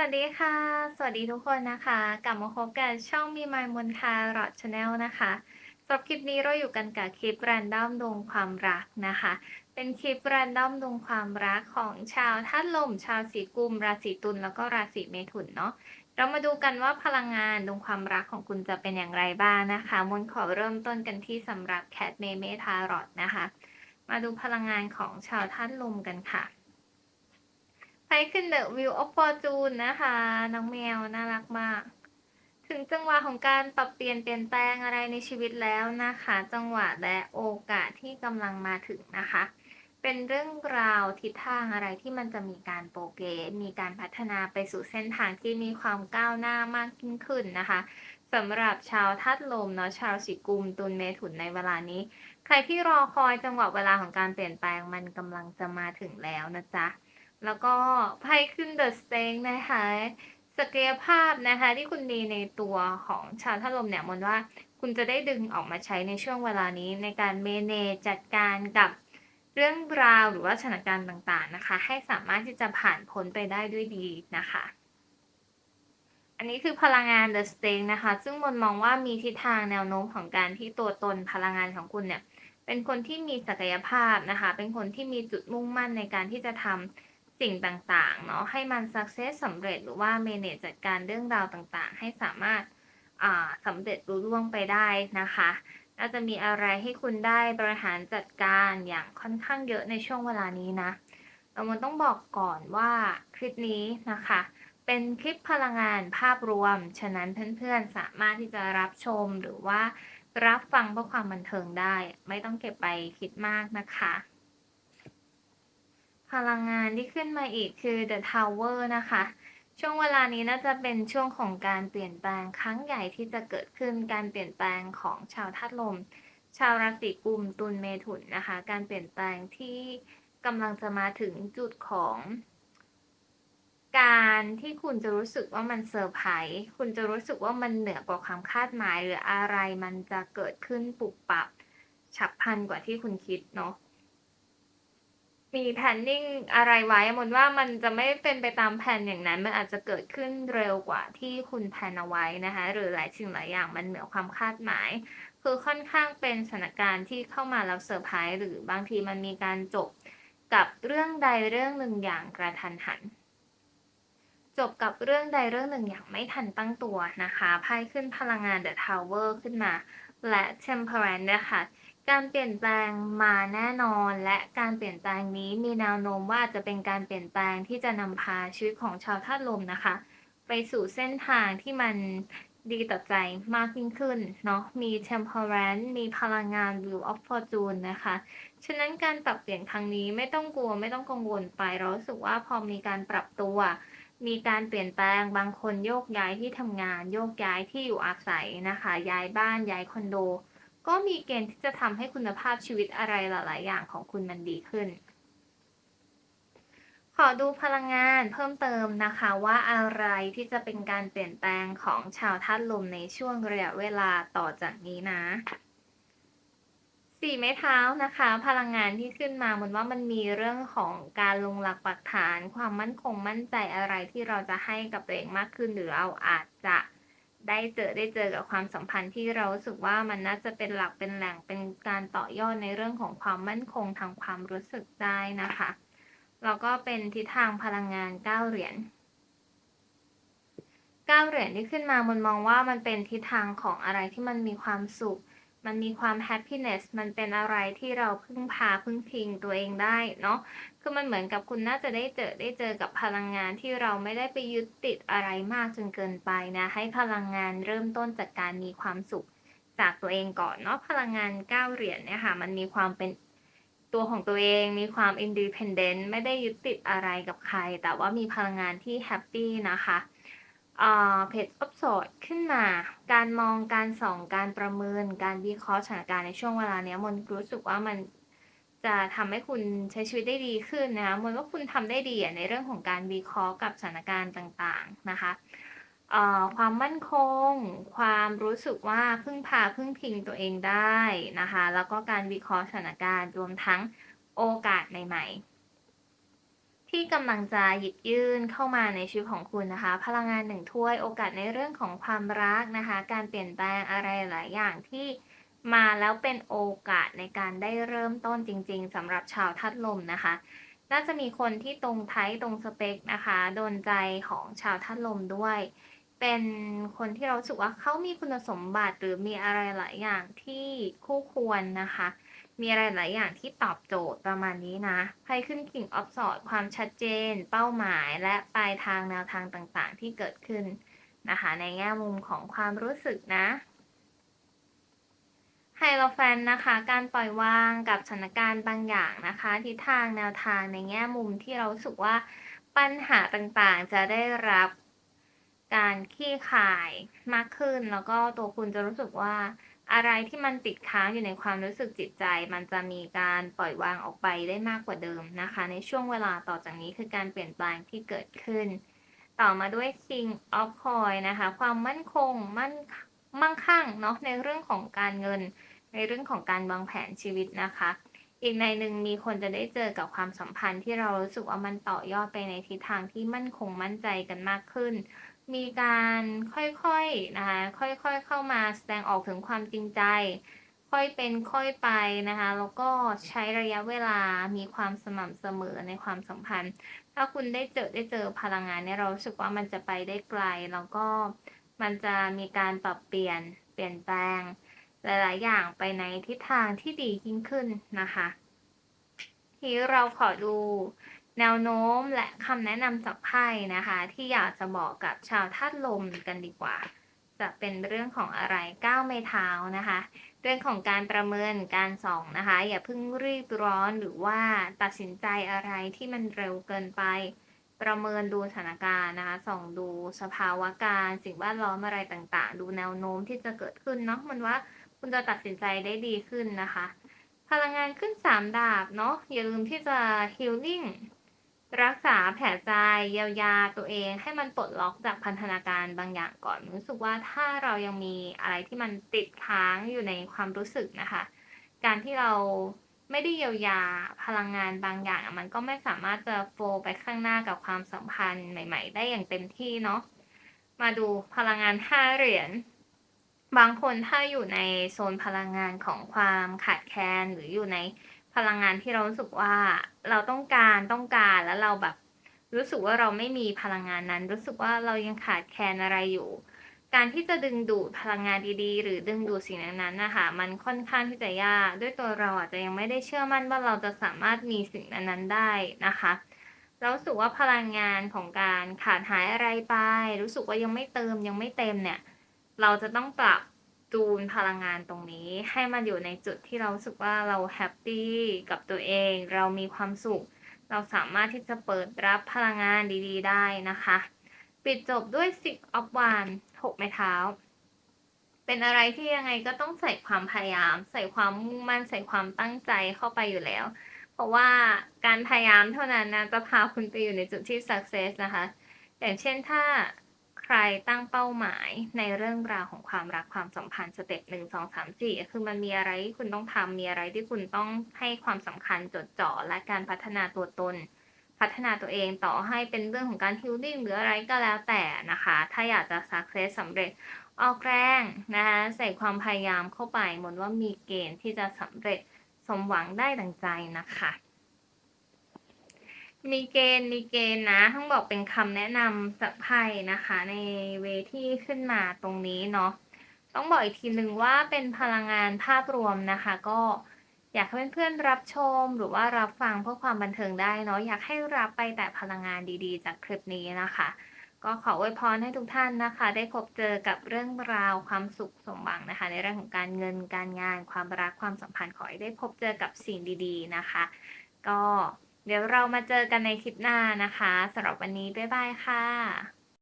วัสดีค่ะ สวัสดีทุกคนนะคะ กลับมาพบกับช่องมีมายมนทารอดชาแนลนะคะสำหรับคลิปนี้เราอยู่กันกับคลิปแรนดอมดวงความรักนะคะ เป็นคลิปแรนดอมดวงความรักของชาวธาตุลม ชาวสีกุม ราศีตุลแล้วก็ราศีเมถุนเนาะเรามาดูกันว่าพลังงานดวงความรักของคุณจะเป็นอย่างไรบ้างนะคะมนขอเริ่มต้นกันที่สำหรับแคทเมเมทารอดนะคะ มาดูพลังงานของชาวธาตุลมกันค่ะ ไพ่ขึ้น The Wheel of Fortune นะคะ น้องแมวน่ารักมาก ถึงจังหวะของการปรับเปลี่ยนเปลี่ยนแปลงอะไรในชีวิตแล้วนะคะ จังหวะและโอกาสที่กำลังมาถึงนะคะ เป็นเรื่องราวทิศทางอะไรที่มันจะมีการโปรเกรสมีการพัฒนาไปสู่เส้นทางที่มีความก้าวหน้ามากยิ่งขึ้นนะคะสำหรับชาวธาตุลมเนาะชาวสิกุมตุลเมถุนในเวลานี้ ใครที่รอคอยจังหวะเวลาของการเปลี่ยนแปลงมันกำลังจะมาถึงแล้วนะจ๊ะ แล้วก็ไพ่ขึ้นเดอะสเต็งนะคะศักยภาพนะคะที่คุณมีในตัวของชาวธาตุลมเนี่ยมนว่าคุณจะได้ดึงออกมาใช้ในช่วงเวลานี้ในการเมเนจจัดการกับเรื่องราวหรือว่าสถานการณ์ต่างๆนะคะ ให้สามารถที่จะผ่านพ้นไปได้ด้วยดีนะคะ อันนี้คือพลังงาน The s t a n นะคะ ซึ่งมนมองว่ามีทิศทางแนวโน้มของการที่ตัวตนพลังงานของคุณเนี่ย เป็นคนที่มีศักยภาพนะคะ เป็นคนที่มีจุดมุ่งมั่นในการที่จะทำ สิ่งต่างๆเนาะให้มัน success สำเร็จหรือว่า manage จัดการเรื่องราวต่างๆ ให้สามารถสำเร็จรุ่ล่วงไปได้นะคะน่าจะมีอะไรให้คุณได้บริหารจัดการอย่างค่อนข้างเยอะในช่วงเวลานี้นะเรามันต้องบอกก่อนว่าคลิปนี้นะคะ เป็นคลิปพลังงานภาพรวม ฉะนั้นเพื่อนๆสามารถที่จะรับชมหรือว่ารับฟังเพื่อความบันเทิงได้ ไม่ต้องเก็บไปคิดมากนะคะ พลังงานที่ขึ้นมาอีกคือ The Tower นะคะ ช่วงเวลานี้น่าจะเป็นช่วงของการเปลี่ยนแปลงครั้งใหญ่ที่จะเกิดขึ้นการเปลี่ยนแปลงของชาวธาตุลม ชาวราศีกุมตุลเมถุนนะคะ การเปลี่ยนแปลงที่กำลังจะมาถึงจุดของการที่คุณจะรู้สึกว่ามันเซอร์ไพรส์ คุณจะรู้สึกว่ามันเหนือกว่าความคาดหมาย หรืออะไรมันจะเกิดขึ้นปุบปับ ฉับพลันกว่าที่คุณคิดเนาะ มีแพนนิ่งอะไรไว้มนว่ามันจะไม่เป็นไปตามแผนอย่างนั้น มันอาจจะเกิดขึ้นเร็วกว่าที่คุณแพนเอาไว้นะคะ หรือหลายสิ่งหลายอย่างมันเหนือความคาดหมาย คือค่อนข้างเป็นสถานการณ์ที่เข้ามาแล้วเซอร์ไพรส์หรือบางทีมันมีการจบกับเรื่องใดเรื่องหนึ่งอย่างกระทันหัน จบกับเรื่องใดเรื่องหนึ่งอย่างไม่ทันตั้งตัวนะคะไพ่ขึ้นพลังงาน The Tower ขึ้นมาและ Temperance นะคะ การเปลี่ยนแปลงมาแน่นอน และการเปลี่ยนแปลงนี้มีแนวโน้มว่าจะเป็นการเปลี่ยนแปลงที่จะนำพาชีวิตของชาวธาตุลมนะคะ ไปสู่เส้นทางที่มันดีต่อใจมากยิ่งขึ้นเนาะมี Temperance มีพลังงาน Wheel of Fortune นะคะ ฉะนั้นการปรับเปลี่ยนครั้งนี้ไม่ต้องกลัวไม่ต้องกังวลไปเราสึกว่าพอมีการปรับตัว มีการเปลี่ยนแปลงบางคนโยกย้ายที่ทำงาน โยกย้ายที่อยู่อาศัยนะคะ ย้ายบ้านย้ายคอนโด ก็มีเกณฑ์ที่จะทำให้คุณภาพชีวิตอะไรหลาย ๆ อย่างของคุณมันดีขึ้น ขอดูพลังงานเพิ่มเติมนะคะว่าอะไรที่จะเป็นการเปลี่ยนแปลงของชาวธาตุลมในช่วงระยะเวลาต่อจากนี้นะสี่ไม้เท้านะคะ พลังงานที่ขึ้นมาเหมือนว่ามันมีเรื่องของการลงหลักปักฐาน ความมั่นคงมั่นใจอะไรที่เราจะให้กับตัวเองมากขึ้น หรือเราอาจจะ ได้เจอได้เจอกับความสัมพันธ์ที่เราสึกว่ามันน่าจะเป็นหลักเป็นแหล่งเป็นการต่อยอดในเรื่องของความมั่นคงทางความรู้สึกได้นะคะแล้วก็เป็นทิศทางพลังงานเก้าเหรียญเก้าเหรียญที่ขึ้นมามันมองว่ามันเป็นทิศทางของอะไรที่มันมีความสุข มันมีความ happiness มันเป็นอะไรที่เราพึ่งพาพึ่งพิงตัวเองได้เนาะคือมันเหมือนกับคุณน่าจะได้เจอได้เจอกับพลังงานที่เราไม่ได้ไปยึดติดอะไรมากจนเกินไปนะ ให้พลังงานเริ่มต้นจากการมีความสุขจากตัวเองก่อนเนาะพลังงานเก้าเหรียญเนี่ยค่ะมันมีความเป็นตัวของตัวเองมีความ independent ไม่ได้ยึดติดอะไรกับใคร แต่ว่ามีพลังงานที่แฮปปี้นะคะ เพจอัพโซดขึ้นมา การมองการส่องการประเมิน การวิเคราะห์สถานการณ์ในช่วงเวลาเนี้ยมนรู้สึกว่ามันจะทำให้คุณใช้ชีวิตได้ดีขึ้นนะคะมนว่าคุณทำได้ดีในเรื่องของการวิเคราะห์กับสถานการณ์ต่างๆนะคะความมั่นคง ความรู้สึกว่าพึ่งพาพึ่งพิงตัวเองได้นะคะ แล้วก็การวิเคราะห์สถานการณ์รวมทั้งโอกาสใหม่ๆ ที่กำลังจะหยิบยื่นเข้ามาในชีวิตของคุณนะคะ พลังงานหนึ่งถ้วยโอกาสในเรื่องของความรักนะคะ การเปลี่ยนแปลงอะไรหลายอย่างที่มาแล้วเป็นโอกาสในการได้เริ่มต้นจริง ๆสำหรับชาวธาตุลมนะคะ น่าจะมีคนที่ตรงไทยตรงสเปคนะคะโดนใจของชาวธาตุลมด้วย เป็นคนที่เราสึกว่าเขามีคุณสมบัติหรือมีอะไรหลายอย่างที่คู่ควรนะคะ มีอะไรหลายอย่างที่ตอบโจทย์ประมาณนี้นะไพ่ขึ้น King of Swords ความชัดเจน เป้าหมายและปลายทางแนวทางต่างๆ ที่เกิดขึ้นนะคะ ในแง่มุมของความรู้สึกนะไฮโลแฟนนะคะ การปล่อยวางกับสถานการณ์บางอย่างนะคะทิศทางแนวทางในแง่มุมที่เราสึกว่าปัญหาต่างๆ จะได้รับการขี้คายมากขึ้น แล้วก็ตัวคุณจะรู้สึกว่า อะไรที่มันติดค้างอยู่ในความรู้สึกจิตใจ มันจะมีการปล่อยวางออกไปได้มากกว่าเดิมนะคะ ในช่วงเวลาต่อจากนี้คือการเปลี่ยนแปลงที่เกิดขึ้น ต่อมาด้วย King of Coin นะคะ ความมั่นคงมั่นมั่งคั่งเนาะในเรื่องของการเงิน ในเรื่องของการวางแผนชีวิตนะคะ อีกในหนึ่งมีคนจะได้เจอกับความสัมพันธ์ที่เรารู้สึกว่ามันต่อยอดไปในทิศทางที่มั่นคงมั่นใจกันมากขึ้นมีการค่อยๆนะคะ ค่อยๆเข้ามาแสดงออกถึงความจริงใจ ค่อยเป็นค่อยไปนะคะ แล้วก็ใช้ระยะเวลา มีความสม่ำเสมอในความสัมพันธ์ ถ้าคุณได้เจอได้เจอพลังงานเนี่ยเรารู้สึกว่ามันจะไปได้ไกล แล้วก็มันจะมีการปรับเปลี่ยน เปลี่ยนแปลง หลาย ๆ อย่างไปในทิศทางที่ดียิ่งขึ้นนะคะ ทีเราขอดู แนวโน้มและคำแนะนำจากไพ่นะคะ ที่อยากจะบอกกับชาวธาตุลมกันดีกว่า จะเป็นเรื่องของอะไรก้าวไม่เท้านะคะ เรื่องของการประเมินการส่องนะคะ อย่าเพิ่งรีบร้อนหรือว่าตัดสินใจอะไรที่มันเร็วเกินไป ประเมินดูสถานการณ์นะคะส่องดูสภาวะการ สิ่งแวดล้อมอะไรต่างๆ ดูแนวโน้มที่จะเกิดขึ้นเนาะมันว่าคุณจะตัดสินใจได้ดีขึ้นนะคะ พลังงานขึ้น 3 ดาบเนาะอย่าลืมที่จะ healing รักษาแผลใจเยียวยาตัวเองให้มันปลดล็อกจากพันธนาการบางอย่างก่อน รู้สึกว่าถ้าเรายังมีอะไรที่มันติดค้างอยู่ในความรู้สึกนะคะ การที่เราไม่ได้เยียวยาพลังงานบางอย่าง มันก็ไม่สามารถจะโฟไปข้างหน้ากับความสัมพันธ์ใหม่ ๆ ได้อย่างเต็มที่เนาะมาดูพลังงานห้าเหรียญบางคนถ้าอยู่ในโซนพลังงานของความขาดแคลนหรืออยู่ใน พลังงานที่เรารู้สึกว่าเราต้องการต้องการแล้วเราแบบ รู้สึกว่าเราไม่มีพลังงานนั้น รู้สึกว่าเรายังขาดแคลนอะไรอยู่ การที่จะดึงดูดพลังงานดีๆ หรือดึงดูดสิ่งนั้นๆนะคะมันค่อนข้างที่จะยากด้วยตัวเราอาจจะยังไม่ได้เชื่อมั่นว่าเราจะสามารถมีสิ่งนั้นๆได้นะคะเราสึกว่าพลังงานของการขาดหายอะไรไป รู้สึกว่ายังไม่เติมยังไม่เต็มเนี่ย เราจะต้องปรับ จูนพลังงานตรงนี้ ให้มันอยู่ในจุดที่เราสึกว่าเราแฮปปี้กับตัวเอง เรามีความสุข เราสามารถที่จะเปิดรับพลังงานดีๆ ได้นะคะ ปิดจบด้วย Six of Wands หกไม้เท้า เป็นอะไรที่ยังไงก็ต้องใส่ความพยายาม ใส่ความมุ่งมั่นใส่ความตั้งใจเข้าไปอยู่แล้ว เพราะว่าการพยายามเท่านั้นนะจะพาคุณไปอยู่ในจุดที่ success นะคะ อย่างเช่นถ้า รตั้งเป้าหมายในเรื่องราวของความรักความสัมพันธ์สเต็ปหนึ่งสองสามสี่คือมันมีอะไรที่คุณต้องทำมีอะไรที่คุณต้องให้ความสำคัญจดจ่อและการพัฒนาตัวตน พัฒนาตัวเองต่อให้เป็นเรื่องของการฮิลลิ่งหรืออะไรก็แล้วแต่นะคะ ถ้าอยากจะสักเซสสำเร็จออกแรงนะคะใส่ความพยายามเข้าไปหมดว่ามีเกณฑ์ที่จะสำเร็จสมหวังได้ดังใจนะคะ มีเกณฑ์มีเกณฑ์นะต้องบอกเป็นคำแนะนำจากไพ่นะคะ ในเวที่ขึ้นมาตรงนี้เนาะต้องบอกอีกทีหนึ่งว่าเป็นพลังงานภาพรวมนะคะ ก็อยากให้เพื่อนๆรับชมหรือว่ารับฟังเพื่อความบันเทิงได้เนาะอยากให้รับไปแต่พลังงานดีๆ จากคลิปนี้นะคะ ก็ขออวยพรให้ทุกท่านนะคะ ได้พบเจอกับเรื่องราวความสุขสมหวังนะคะ ในเรื่องของการเงินการงาน ความรักความสัมพันธ์ขอให้ได้พบเจอกับสิ่งดี ๆนะคะ ก็ เดี๋ยวเรามาเจอกันในคลิปหน้านะคะสำหรับวันนี้ บ๊ายบายค่ะ